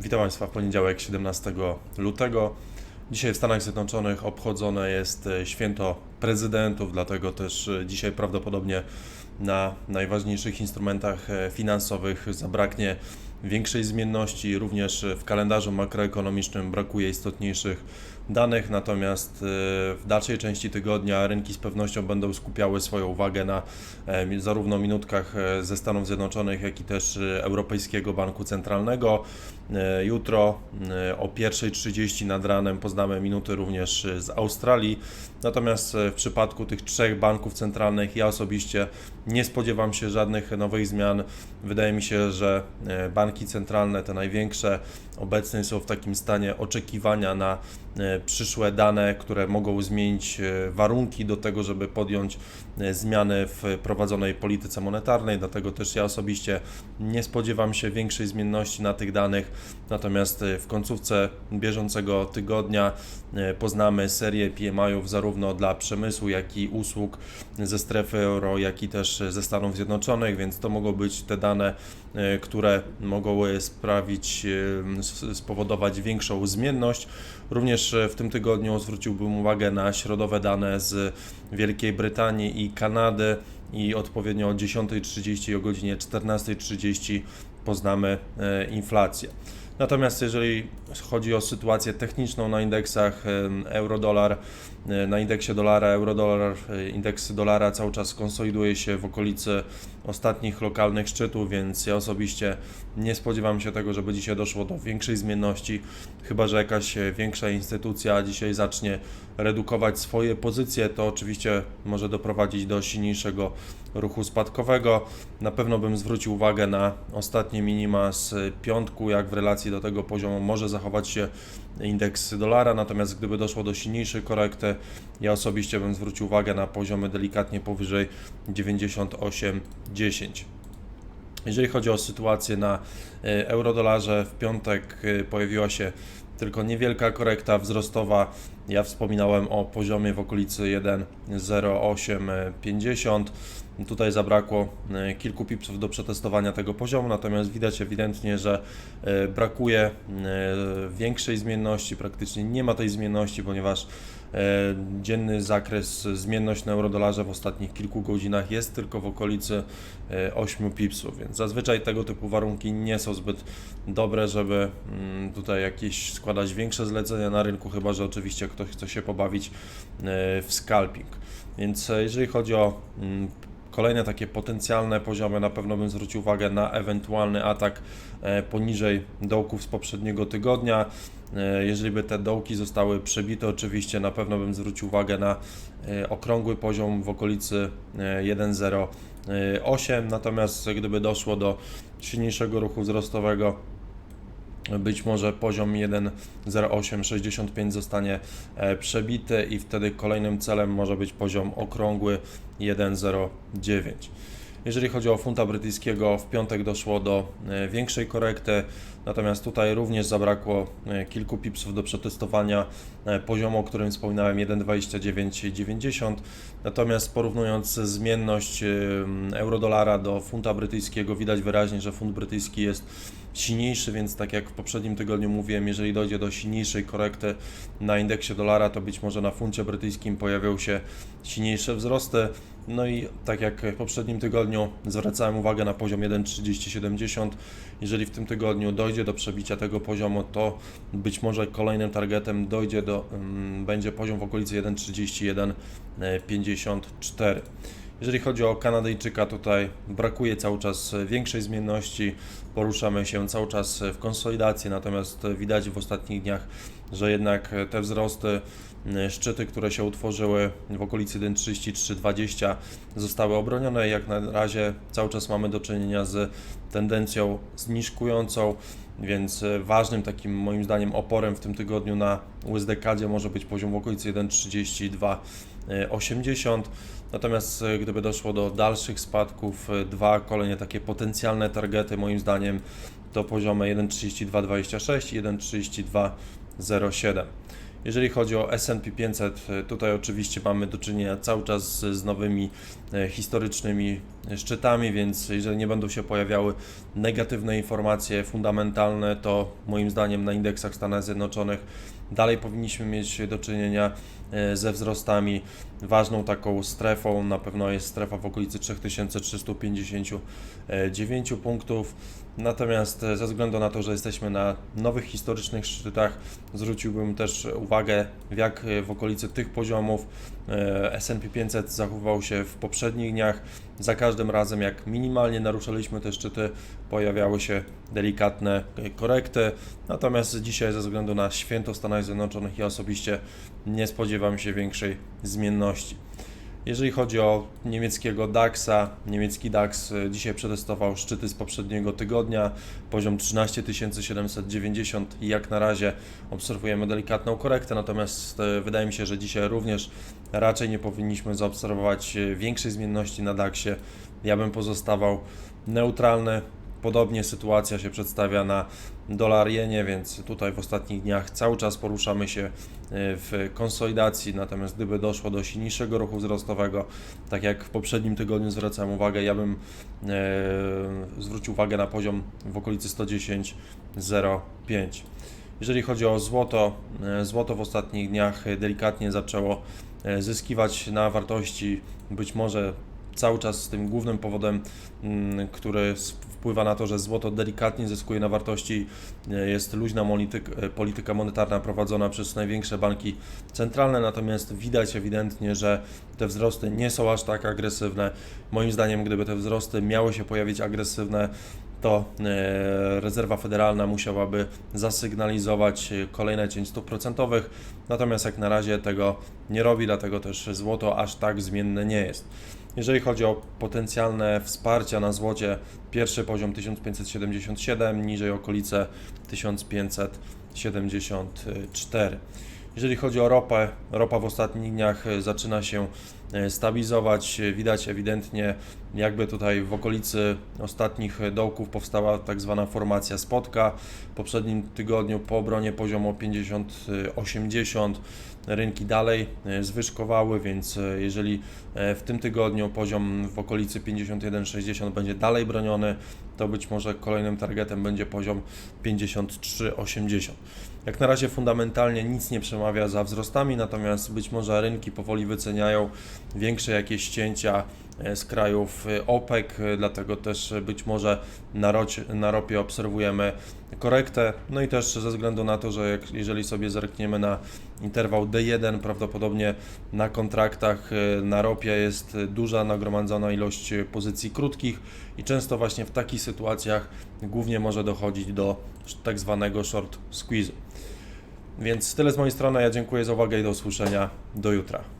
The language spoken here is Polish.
Witam Państwa w poniedziałek 17 lutego. Dzisiaj w Stanach Zjednoczonych obchodzone jest e, święto prezydentów, dlatego też e, dzisiaj prawdopodobnie na najważniejszych instrumentach e, finansowych zabraknie większej zmienności. Również w kalendarzu makroekonomicznym brakuje istotniejszych danych, natomiast e, w dalszej części tygodnia rynki z pewnością będą skupiały swoją uwagę na e, zarówno minutkach e, ze Stanów Zjednoczonych, jak i też e, Europejskiego Banku Centralnego. Jutro o 1.30 nad ranem poznamy minuty również z Australii. Natomiast w przypadku tych trzech banków centralnych ja osobiście nie spodziewam się żadnych nowych zmian. Wydaje mi się, że banki centralne, te największe, obecnie są w takim stanie oczekiwania na przyszłe dane, które mogą zmienić e, warunki do tego, żeby podjąć zmiany w prowadzonej polityce monetarnej. Dlatego też ja osobiście nie spodziewam się większej zmienności na tych danych. Natomiast e, w końcówce bieżącego tygodnia e, poznamy serię PMI-ów zarówno dla przemysłu, jak i usług ze strefy euro, jak i też ze Stanów Zjednoczonych, więc to mogą być te dane, e, które mogą sprawić, spowodować większą zmienność. Również w tym tygodniu zwróciłbym uwagę na środowe dane z Wielkiej Brytanii i Kanady i odpowiednio o 10.30 i o godzinie 14.30 poznamy e, inflację. Natomiast jeżeli chodzi o sytuację techniczną na indeksach euro-dolar, na indeksie dolara, euro-dolar, e, indeks dolara cały czas konsoliduje się w okolicy ostatnich lokalnych szczytów, więc ja osobiście nie spodziewam się tego, żeby dzisiaj doszło do większej zmienności, chyba że jakaś e, większa instytucja dzisiaj zacznie redukować swoje pozycje, to oczywiście może doprowadzić do silniejszego ruchu spadkowego. Na pewno bym zwrócił uwagę na ostatnie minima z piątku, jak w relacji do tego poziomu może zachować się indeks dolara, natomiast gdyby doszło do silniejszej korekty, ja osobiście bym zwrócił uwagę na poziomy delikatnie powyżej 98,10. Jeżeli chodzi o sytuację na e, eurodolarze, w piątek e, pojawiła się tylko niewielka korekta wzrostowa. Ja wspominałem o poziomie w okolicy 1,0850. Tutaj zabrakło e, kilku pipsów do przetestowania tego poziomu, natomiast widać ewidentnie, że e, brakuje e, większej zmienności, praktycznie nie ma tej zmienności, ponieważ dzienny zakres zmienność na eurodolarze w ostatnich kilku godzinach jest tylko w okolicy e, 8 pipsów, więc zazwyczaj tego typu warunki nie są zbyt dobre, żeby mm, tutaj jakieś składać większe zlecenia na rynku, chyba że oczywiście ktoś chce się pobawić e, w scalping. Więc e, jeżeli chodzi o mm, kolejne takie potencjalne poziomy, na pewno bym zwrócił uwagę na ewentualny atak e, poniżej dołków z poprzedniego tygodnia. Jeżeli by te dołki zostały przebite, oczywiście na pewno bym zwrócił uwagę na okrągły poziom w okolicy e, 1,08. Natomiast gdyby doszło do silniejszego ruchu wzrostowego, być może poziom 1,0865 zostanie e, przebity i wtedy kolejnym celem może być poziom okrągły 1,09. Jeżeli chodzi o funta brytyjskiego, w piątek doszło do e, większej korekty, natomiast tutaj również zabrakło e, kilku pipsów do przetestowania e, poziomu, o którym wspominałem 1,2990. Natomiast porównując zmienność eurodolara do funta brytyjskiego, widać wyraźnie, że funt brytyjski jest silniejszy, więc tak jak w poprzednim tygodniu mówiłem, jeżeli dojdzie do silniejszej korekty na indeksie dolara, to być może na funcie brytyjskim pojawią się silniejsze wzrosty. No i tak jak w poprzednim tygodniu zwracałem uwagę na poziom 1,3070. Jeżeli w tym tygodniu dojdzie do przebicia tego poziomu, to być może kolejnym targetem dojdzie do, mm, będzie poziom w okolicy 1,3154. Jeżeli chodzi o Kanadyjczyka, tutaj brakuje cały czas większej zmienności, poruszamy się cały czas w konsolidacji, natomiast widać w ostatnich dniach, że jednak te wzrosty, y, szczyty, które się utworzyły w okolicy 1,3320 zostały obronione. Jak na razie cały czas mamy do czynienia z tendencją zniżkującą, więc y, ważnym takim moim zdaniem oporem w tym tygodniu na USD-kadzie może być poziom w okolicy 1,3280. Natomiast e, gdyby doszło do dalszych spadków, e, dwa kolejne takie potencjalne targety moim zdaniem to poziomy 1,3226 i 1,3207. Jeżeli chodzi o S&P 500, e, tutaj oczywiście mamy do czynienia cały czas z, nowymi e, historycznymi szczytami, więc jeżeli nie będą się pojawiały negatywne informacje fundamentalne, to moim zdaniem na indeksach Stanów Zjednoczonych dalej powinniśmy mieć do czynienia e, ze wzrostami. Ważną taką strefą na pewno jest strefa w okolicy 3359 punktów. Natomiast e, ze względu na to, że jesteśmy na nowych historycznych szczytach, zwróciłbym też uwagę, jak e, w okolicy tych poziomów S&P 500 zachowywał się w poprzednich dniach. Za każdym razem, jak minimalnie naruszaliśmy te szczyty, pojawiały się delikatne korekty. Natomiast dzisiaj, ze względu na święto Stanów Zjednoczonych, ja osobiście nie spodziewam się większej zmienności. Jeżeli chodzi o niemieckiego DAX-a, niemiecki DAX e, dzisiaj przetestował szczyty z poprzedniego tygodnia, poziom 13 790 i jak na razie obserwujemy delikatną korektę, natomiast e, wydaje mi się, że dzisiaj również raczej nie powinniśmy zaobserwować e, większej zmienności na DAX-ie. Ja bym pozostawał neutralny. Podobnie sytuacja się przedstawia na dolar jenie, więc tutaj w ostatnich dniach cały czas poruszamy się e, w konsolidacji, natomiast gdyby doszło do silniejszego ruchu wzrostowego, tak jak w poprzednim tygodniu zwracałem uwagę, ja bym e, zwrócił uwagę na poziom w okolicy 110,05. Jeżeli chodzi o złoto, e, złoto w ostatnich dniach delikatnie zaczęło e, zyskiwać na wartości, być może cały czas tym głównym powodem, mm, który wpływa na to, że złoto delikatnie zyskuje na wartości, e, jest luźna e, polityka monetarna prowadzona przez największe banki centralne, natomiast widać ewidentnie, że te wzrosty nie są aż tak agresywne. Moim zdaniem, gdyby te wzrosty miały się pojawić agresywne, to e, rezerwa federalna musiałaby zasygnalizować e, kolejne cień stóp procentowych, natomiast jak na razie tego nie robi, dlatego też złoto aż tak zmienne nie jest. Jeżeli chodzi o potencjalne wsparcia na złocie, pierwszy poziom 1577, niżej okolice 1574. Jeżeli chodzi o ropę, ropa w ostatnich dniach e, zaczyna się stabilizować. Widać ewidentnie, jakby tutaj w okolicy ostatnich dołków powstała tak zwana formacja spotka. W poprzednim tygodniu po obronie poziomu 50-80 rynki dalej e, zwyżkowały, więc e, jeżeli e, w tym tygodniu poziom w okolicy 51-60 będzie dalej broniony, to być może kolejnym targetem będzie poziom 53-80. Jak na razie fundamentalnie nic nie przemawia za wzrostami, natomiast być może rynki powoli wyceniają większe jakieś cięcia e, z krajów e, OPEC, e, dlatego też być może na, rocie, na ropie obserwujemy korektę. No i też ze względu na to, że jak, jeżeli sobie zerkniemy na interwał D1, prawdopodobnie na kontraktach na ropie jest duża nagromadzona ilość pozycji krótkich i często właśnie w takich sytuacjach głównie może dochodzić do tak zwanego short squeeze. Więc tyle z mojej strony. Ja dziękuję za uwagę i do usłyszenia. Do jutra.